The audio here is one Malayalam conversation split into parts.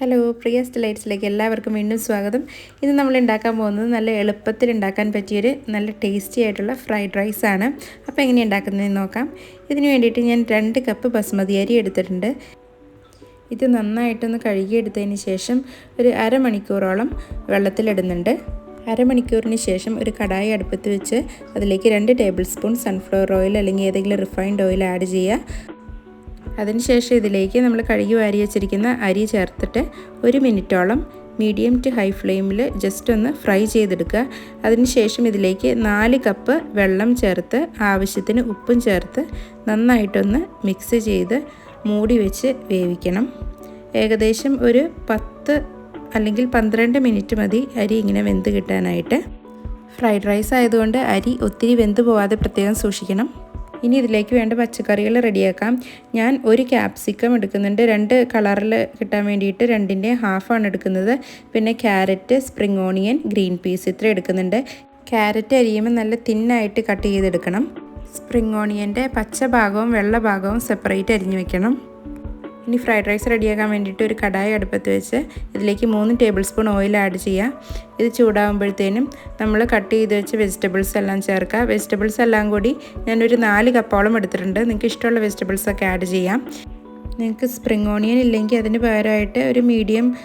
ഹലോ പ്രിയ സ്റ്റലൈറ്റ്സിലേക്ക് എല്ലാവർക്കും വീണ്ടും സ്വാഗതം. ഇന്ന് നമ്മൾ ഉണ്ടാക്കാൻ പോകുന്നത് നല്ല എളുപ്പത്തിൽ ഉണ്ടാക്കാൻ പറ്റിയൊരു നല്ല ടേസ്റ്റി ആയിട്ടുള്ള ഫ്രൈഡ് റൈസ് ആണ്. അപ്പോൾ എങ്ങനെ ഉണ്ടാക്കുന്നതെന്ന് നോക്കാം. ഇതിന് വേണ്ടിയിട്ട് ഞാൻ രണ്ട് കപ്പ് ബസ്മതി അരി എടുത്തിട്ടുണ്ട്. ഇത് നന്നായിട്ടൊന്ന് കഴുകിയെടുത്തതിന് ശേഷം ഒരു അരമണിക്കൂറോളം വെള്ളത്തിലിടുന്നുണ്ട്. അരമണിക്കൂറിന് ശേഷം ഒരു കടായി അടുപ്പത്ത് വെച്ച് അതിലേക്ക് രണ്ട് ടേബിൾ സ്പൂൺ സൺഫ്ലവർ ഓയിൽ അല്ലെങ്കിൽ ഏതെങ്കിലും റിഫൈൻഡ് ഓയിൽ ആഡ് ചെയ്യുക. അതിനുശേഷം ഇതിലേക്ക് നമ്മൾ കഴുകി വാരി വെച്ചിരിക്കുന്ന അരി ചേർത്തിട്ട് ഒരു മിനിറ്റോളം മീഡിയം ടു ഹൈ ഫ്ലെയിമിൽ ജസ്റ്റ് ഒന്ന് ഫ്രൈ ചെയ്തെടുക്കുക. അതിനുശേഷം ഇതിലേക്ക് നാല് കപ്പ് വെള്ളം ചേർത്ത് ആവശ്യത്തിന് ഉപ്പും ചേർത്ത് നന്നായിട്ടൊന്ന് മിക്സ് ചെയ്ത് മൂടി വെച്ച് വേവിക്കണം. ഏകദേശം ഒരു പത്ത് അല്ലെങ്കിൽ പന്ത്രണ്ട് മിനിറ്റ് മതി അരി ഇങ്ങനെ വെന്ത് കിട്ടാനായിട്ട്. ഫ്രൈഡ് റൈസ് ആയതുകൊണ്ട് അരി ഒത്തിരി വെന്ത് പോവാതെ പ്രത്യേകം സൂക്ഷിക്കണം. ഇനി ഇതിലേക്ക് വേണ്ട പച്ചക്കറികൾ റെഡിയാക്കാം. ഞാൻ ഒരു ക്യാപ്സിക്കം എടുക്കുന്നുണ്ട്. രണ്ട് കളറിൽ കിട്ടാൻ വേണ്ടിയിട്ട് രണ്ടിന്റെ ഹാഫാണ് എടുക്കുന്നത്. പിന്നെ carrot spring onion green peas ഇത്ര എടുക്കുന്നുണ്ട്. ക്യാരറ്റ് അരിയുമ്പോൾ നല്ല തിന്നായിട്ട് കട്ട് ചെയ്തെടുക്കണം. സ്പ്രിങ് ഓണിയന്റെ പച്ച ഭാഗവും വെള്ള ഭാഗവും സെപ്പറേറ്റ് അരിഞ്ഞു വെക്കണം. ഇനി ഫ്രൈഡ് റൈസ് റെഡിയാക്കാൻ വേണ്ടിയിട്ട് ഒരു കടായി അടുപ്പത്ത് വെച്ച് ഇതിലേക്ക് മൂന്ന് ടേബിൾ സ്പൂൺ ഓയിൽ ആഡ് ചെയ്യുക ഇത് ചൂടാകുമ്പോഴത്തേനും നമ്മൾ കട്ട് ചെയ്ത് വെച്ച് വെജിറ്റബിൾസ് എല്ലാം ചേർക്കുക. വെജിറ്റബിൾസ് എല്ലാം കൂടി ഞാനൊരു നാല് കപ്പോളം എടുത്തിട്ടുണ്ട്. നിങ്ങൾക്ക് ഇഷ്ടമുള്ള വെജിറ്റബിൾസ് ഒക്കെ ആഡ് ചെയ്യാം. നിങ്ങൾക്ക് സ്പ്രിങ് ഓണിയൻ ഇല്ലെങ്കിൽ അതിന് പകരമായിട്ട് ഒരു മീഡിയം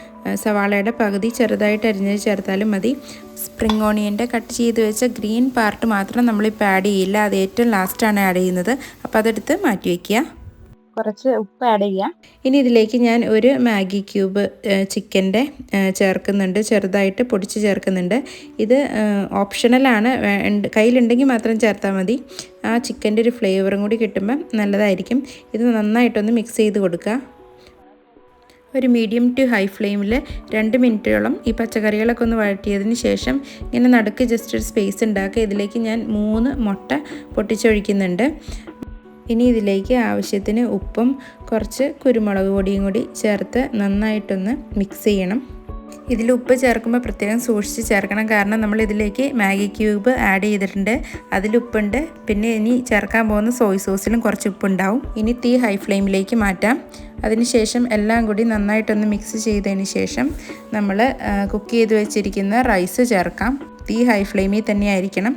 സവാളയുടെ പകുതി ചെറുതായിട്ട് അരിഞ്ഞത് ചേർത്താലും മതി. സ്പ്രിങ് ഓണിയന്റെ കട്ട് ചെയ്ത് വെച്ച ഗ്രീൻ പാർട്ട് മാത്രം നമ്മളിപ്പോൾ ആഡ് ചെയ്യില്ല. അത് ഏറ്റവും ലാസ്റ്റാണ് ആഡ് ചെയ്യുന്നത്. അപ്പോൾ അതെടുത്ത് മാറ്റി വയ്ക്കുക. കുറച്ച് ഉപ്പ് ആഡ് ചെയ്യാം. ഇനി ഇതിലേക്ക് ഞാൻ ഒരു മാഗി ക്യൂബ് ചിക്കന്റെ ചേർക്കുന്നുണ്ട്. ചെറുതായിട്ട് പൊടിച്ച് ചേർക്കുന്നുണ്ട്. ഇത് ഓപ്ഷണലാണ് കയ്യിലുണ്ടെങ്കിൽ മാത്രം ചേർത്താൽ മതി. ആ ചിക്കന്റെ ഒരു ഫ്ലേവറും കൂടി കിട്ടുമ്പം നല്ലതായിരിക്കും. ഇത് നന്നായിട്ടൊന്ന് മിക്സ് ചെയ്ത് കൊടുക്കുക. ഒരു മീഡിയം ടു ഹൈ ഫ്ലെയിമിൽ രണ്ട് മിനിറ്റോളം ഈ പച്ചക്കറികളൊക്കെ ഒന്ന് വഴറ്റിയതിന് ശേഷം ഇങ്ങനെ നടുക്ക് ജസ്റ്റ് ഒരു സ്പേസ് ഉണ്ടാക്കുക ഇതിലേക്ക് ഞാൻ മൂന്ന് മുട്ട പൊട്ടിച്ചൊഴിക്കുന്നുണ്ട്. ഇനി ഇതിലേക്ക് ആവശ്യത്തിന് ഉപ്പും കുറച്ച് കുരുമുളക് പൊടിയും കൂടി ചേർത്ത് നന്നായിട്ടൊന്ന് മിക്സ് ചെയ്യണം. ഇതിൽ ഉപ്പ് ചേർക്കുമ്പോൾ പ്രത്യേകം സൂക്ഷിച്ച് ചേർക്കണം. കാരണം നമ്മൾ ഇതിലേക്ക് മാഗി ക്യൂബ് ആഡ് ചെയ്തിട്ടുണ്ട്. അതിൽ ഉപ്പുണ്ട്. പിന്നെ ഇനി ചേർക്കാൻ പോകുന്ന സോയ് സോസിലും കുറച്ച് ഉപ്പുണ്ടാവും. ഇനി തീ ഹൈ ഫ്ലെയിമിലേക്ക് മാറ്റാം. അതിനുശേഷം എല്ലാം കൂടി നന്നായിട്ടൊന്ന് മിക്സ് ചെയ്തതിന് ശേഷം നമ്മൾ കുക്ക് ചെയ്ത് വെച്ചിരിക്കുന്ന റൈസ് ചേർക്കാം. തീ ഹൈ ഫ്ലെയിമിൽ തന്നെ ആയിരിക്കണം.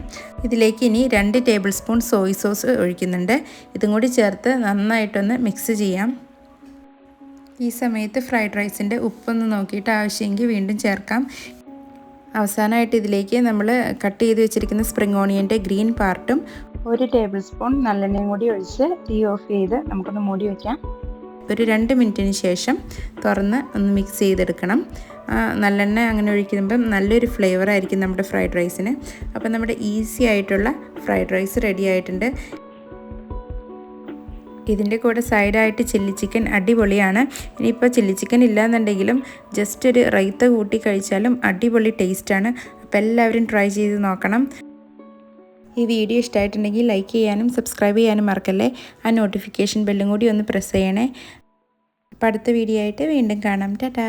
ഇതിലേക്ക് ഇനി രണ്ട് ടേബിൾ സ്പൂൺ സോയ് സോസ് ഒഴിക്കുന്നുണ്ട്. ഇതും കൂടി ചേർത്ത് നന്നായിട്ടൊന്ന് മിക്സ് ചെയ്യാം. ഈ സമയത്ത് ഫ്രൈഡ് റൈസിന്റെ ഉപ്പൊന്ന് നോക്കിയിട്ട് ആവശ്യമെങ്കിൽ വീണ്ടും ചേർക്കാം. അവസാനമായിട്ട് ഇതിലേക്ക് നമ്മൾ കട്ട് ചെയ്ത് വെച്ചിരിക്കുന്ന സ്പ്രിംഗ് ഓണിയന്റെ ഗ്രീൻ പാർട്ടും ഒരു ടേബിൾ സ്പൂൺ നല്ലെണ്ണയും കൂടി ഒഴിച്ച് തീ ഓഫ് ചെയ്ത് നമുക്കൊന്ന് മൂടി വയ്ക്കാം ഒരു രണ്ട് മിനിറ്റിന് ശേഷം തുറന്ന് ഒന്ന് മിക്സ് ചെയ്തെടുക്കണം. നല്ലെണ്ണ അങ്ങനെ ഒഴിക്കുമ്പം നല്ലൊരു ഫ്ലേവർ ആയിരിക്കും നമ്മുടെ ഫ്രൈഡ് റൈസിന് അപ്പം നമ്മുടെ ഈസി ആയിട്ടുള്ള ഫ്രൈഡ് റൈസ് റെഡി ആയിട്ടുണ്ട്. ഇതിന്റെ കൂടെ സൈഡായിട്ട് ചില്ലി ചിക്കൻ അടിപൊളിയാണ്. ഇനിയിപ്പോൾ ചില്ലി ചിക്കൻ ഇല്ലാന്നുണ്ടെങ്കിലും ജസ്റ്റ് ഒരു റൈത്ത കൂട്ടി കഴിച്ചാലും അടിപൊളി ടേസ്റ്റാണ് അപ്പോൾ എല്ലാവരും ട്രൈ ചെയ്ത് നോക്കണം. ഈ വീഡിയോ ഇഷ്ടമായിട്ടുണ്ടെങ്കിൽ ലൈക്ക് ചെയ്യാനും സബ്സ്ക്രൈബ് ചെയ്യാനും മറക്കല്ലേ? ആ നോട്ടിഫിക്കേഷൻ ബെല്ലും കൂടി ഒന്ന് പ്രസ് ചെയ്യണേ. അപ്പോൾ അടുത്ത വീഡിയോ ആയിട്ട് വീണ്ടും കാണാം. ടാറ്റാ.